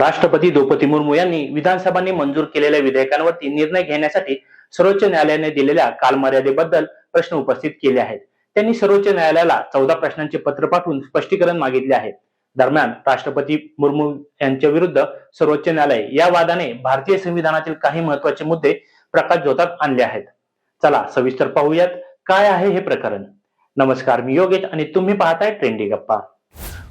राष्ट्रपती द्रौपदी मुर्मू यांनी विधानसभांनी मंजूर केलेल्या विधेयकांवरती निर्णय घेण्यासाठी सर्वोच्च न्यायालयाने दिलेल्या कालमर्यादेबद्दल प्रश्न उपस्थित केले आहेत. त्यांनी सर्वोच्च न्यायालयाला चौदा प्रश्नांचे पत्र पाठवून स्पष्टीकरण मागितले आहे दरम्यान राष्ट्रपती मुर्मू यांच्या विरुद्ध सर्वोच्च न्यायालय या वादाने भारतीय संविधानातील काही महत्त्वाचे मुद्दे प्रकाश जोतात आणले आहेत. चला सविस्तर पाहूयात काय आहे हे प्रकरण. नमस्कार मी योगेश आणि तुम्ही पाहताय ट्रेंडी गप्पा.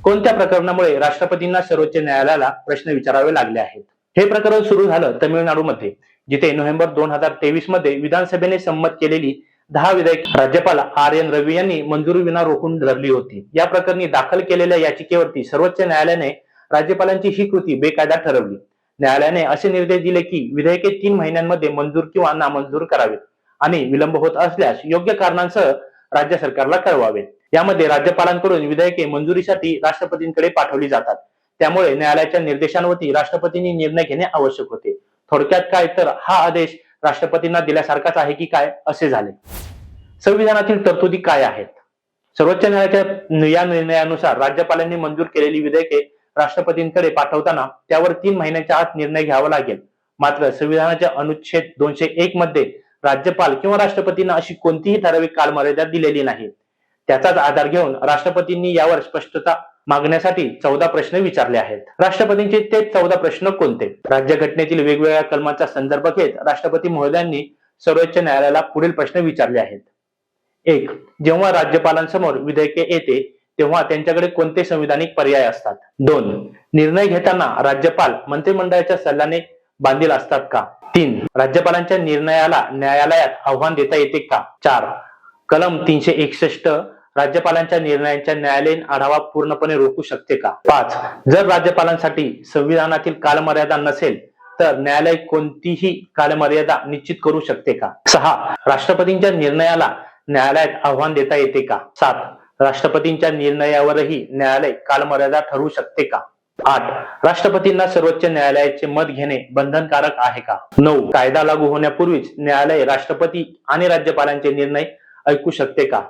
कोणत्या प्रकरणामुळे राष्ट्रपतींना सर्वोच्च न्यायालयाला प्रश्न विचारावे लागले आहेत? हे प्रकरण सुरू झालं तमिळनाडूमध्ये जिथे नोव्हेंबर दोन हजार तेवीसमध्ये विधानसभेने संमत केलेली दहा विधेयक राज्यपाल आर एन रवी यांनी मंजुरी विना रोखून धरली होती. या प्रकरणी दाखल केलेल्या याचिकेवरती सर्वोच्च न्यायालयाने राज्यपालांची ही कृती बेकायदा ठरवली. न्यायालयाने असे निर्देश दिले की विधेयके तीन महिन्यांमध्ये मंजूर किंवा नामंजूर करावेत आणि विलंब होत असल्यास योग्य कारणांसह राज्य सरकारला कळवावे यामध्ये राज्यपालांकडून विधेयके मंजुरीसाठी राष्ट्रपतींकडे पाठवली जातात. त्यामुळे न्यायालयाच्या निर्देशांवरती राष्ट्रपतींनी निर्णय घेणे आवश्यक होते. थोडक्यात काय तर हा आदेश राष्ट्रपतींना दिल्यासारखाच आहे की काय असे झाले. संविधानातील तरतुदी काय आहेत? सर्वोच्च न्यायालयाच्या या निर्णयानुसार राज्यपालांनी मंजूर केलेली विधेयके राष्ट्रपतींकडे पाठवताना त्यावर तीन महिन्याच्या आत निर्णय घ्यावा लागेल. मात्र संविधानाच्या अनुच्छेद दोनशे एक मध्ये राज्यपाल किंवा राष्ट्रपतींना अशी कोणतीही ठराविक कालमर्यादा दिलेली नाही. त्याचाच आधार घेऊन राष्ट्रपतींनी यावर स्पष्टता मागण्यासाठी चौदा प्रश्न विचारले आहेत. राष्ट्रपतींचे ते चौदा प्रश्न कोणते? राज्यघटनेतील वेगवेगळ्या कलमांचा संदर्भ घेत राष्ट्रपती महोदयांनी सर्वोच्च न्यायालयाला पुढील प्रश्न विचारले आहेत. एक जेव्हा राज्यपालांसमोर विधेयके येते तेव्हा त्यांच्याकडे कोणते संविधानिक पर्याय असतात? दोन निर्णय घेताना राज्यपाल मंत्रिमंडळाच्या सल्ल्याने बांधील असतात का? तीन राज्यपालांच्या निर्णयाला न्यायालयात आव्हान देता येते का? चार कलम तीनशे एकसष्ट राज्यपालांच्या निर्णयांच्या न्यायालयीन आढावा पूर्णपणे रोखू शकते का? पाच जर राज्यपालांसाठी संविधानातील कालमर्यादा नसेल तर न्यायालय कोणतीही कालमर्यादा निश्चित करू शकते का? सहा राष्ट्रपतींच्या निर्णयाला न्यायालयात आव्हान देता येते का? सात राष्ट्रपतींच्या निर्णयावरही न्यायालय कालमर्यादा ठरवू शकते का? आठ राष्ट्रपतींना सर्वोच्च न्यायालयाचे मत घेणे बंधनकारक आहे का? नऊ कायदा लागू होण्यापूर्वीच न्यायालय राष्ट्रपती आणि राज्यपालांचे निर्णय ऐकू शकते का?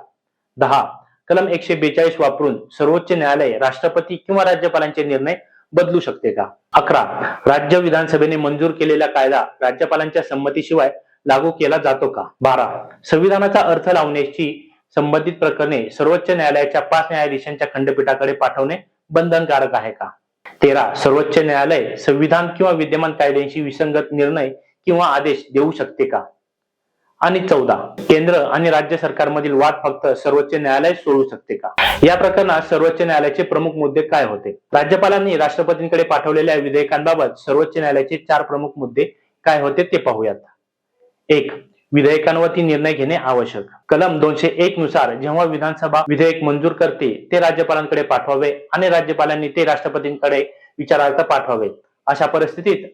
दहा. कलम एकशे बेचाळीस वापरून सर्वोच्च न्यायालय राष्ट्रपती किंवा राज्यपालांचे निर्णय बदलू शकते का? अकरा. राज्य विधानसभेने मंजूर केलेला कायदा राज्यपालांच्या संमतीशिवाय लागू केला जातो का? बारा. संविधानाचा अर्थ लावण्याची संबंधित प्रकरणे सर्वोच्च न्यायालयाच्या पाच न्यायाधीशांच्या खंडपीठाकडे पाठवणे बंधनकारक आहे का? तेरा. सर्वोच्च न्यायालय संविधान किंवा विद्यमान कायद्यांशी विसंगत निर्णय किंवा आदेश देऊ शकते का? आणि चौदा. केंद्र आणि राज्य सरकारमधील वाद फक्त सर्वोच्च न्यायालय सोडू शकते का? या प्रकरणात सर्वोच्च न्यायालयाचे प्रमुख मुद्दे काय होते? राज्यपालांनी राष्ट्रपतींकडे पाठवलेल्या विधेयकांबाबत सर्वोच्च न्यायालयाचे चार प्रमुख मुद्दे काय होते ते पाहूयात. एक विधेयकांवरती निर्णय घेणे आवश्यक. कलम दोनशे एक नुसार जेव्हा विधानसभा विधेयक मंजूर करते ते राज्यपालांकडे पाठवावे आणि राज्यपालांनी ते राष्ट्रपतींकडे विचारार्थ पाठवावे अशा परिस्थितीत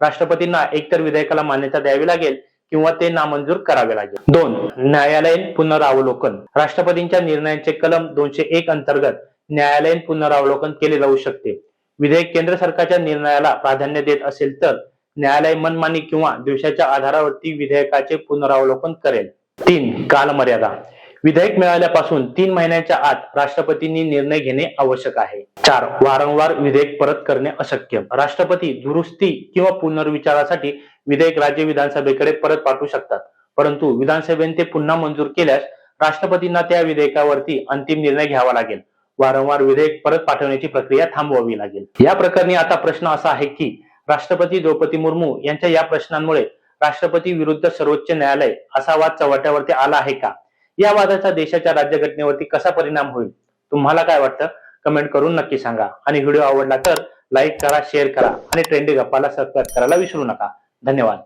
राष्ट्रपतींना एकतर विधेयकाला मान्यता द्यावी लागेल किंवा ते नामंजूर करावे लागेल. दोन न्यायालयीन पुनरावलोकन. राष्ट्रपतींच्या निर्णयाचे कलम दोनशे एक अंतर्गत न्यायालयीन पुनरावलोकन केले जाऊ शकते. विधेयक केंद्र सरकारच्या निर्णयाला प्राधान्य देत असेल तर न्यायालय मनमानी किंवा दिवसाच्या आधारावरती विधेयकाचे पुनरावलोकन करेल. तीन कालमर्यादा. विधेयक मिळाल्यापासून तीन महिन्यांच्या आत राष्ट्रपतींनी निर्णय घेणे आवश्यक आहे. चार वारंवार विधेयक परत करणे अशक्य. राष्ट्रपती दुरुस्ती किंवा पुनर्विचारासाठी विधेयक राज्य विधानसभेकडे परत पाठवू शकतात. परंतु विधानसभेने ते पुन्हा मंजूर केल्यास राष्ट्रपतींना त्या विधेयकावरती अंतिम निर्णय घ्यावा लागेल. वारंवार विधेयक परत पाठवण्याची प्रक्रिया थांबवावी लागेल. या प्रकरणी आता प्रश्न असा आहे की राष्ट्रपती द्रौपदी मुर्मू यांच्या या प्रश्नांमुळे राष्ट्रपती विरुद्ध सर्वोच्च न्यायालय असा वाद चव्हाट्यावरती आला आहे का? या वादाचा देशाच्या राज्यघटनेवरती कसा परिणाम होईल? तुम्हाला काय वाटतं? कमेंट करून नक्की सांगा. आणि व्हिडिओ आवडला तर लाईक करा शेअर करा आणि ट्रेंडी गप्पाला सबस्क्राईब करायला विसरू नका. धन्यवाद.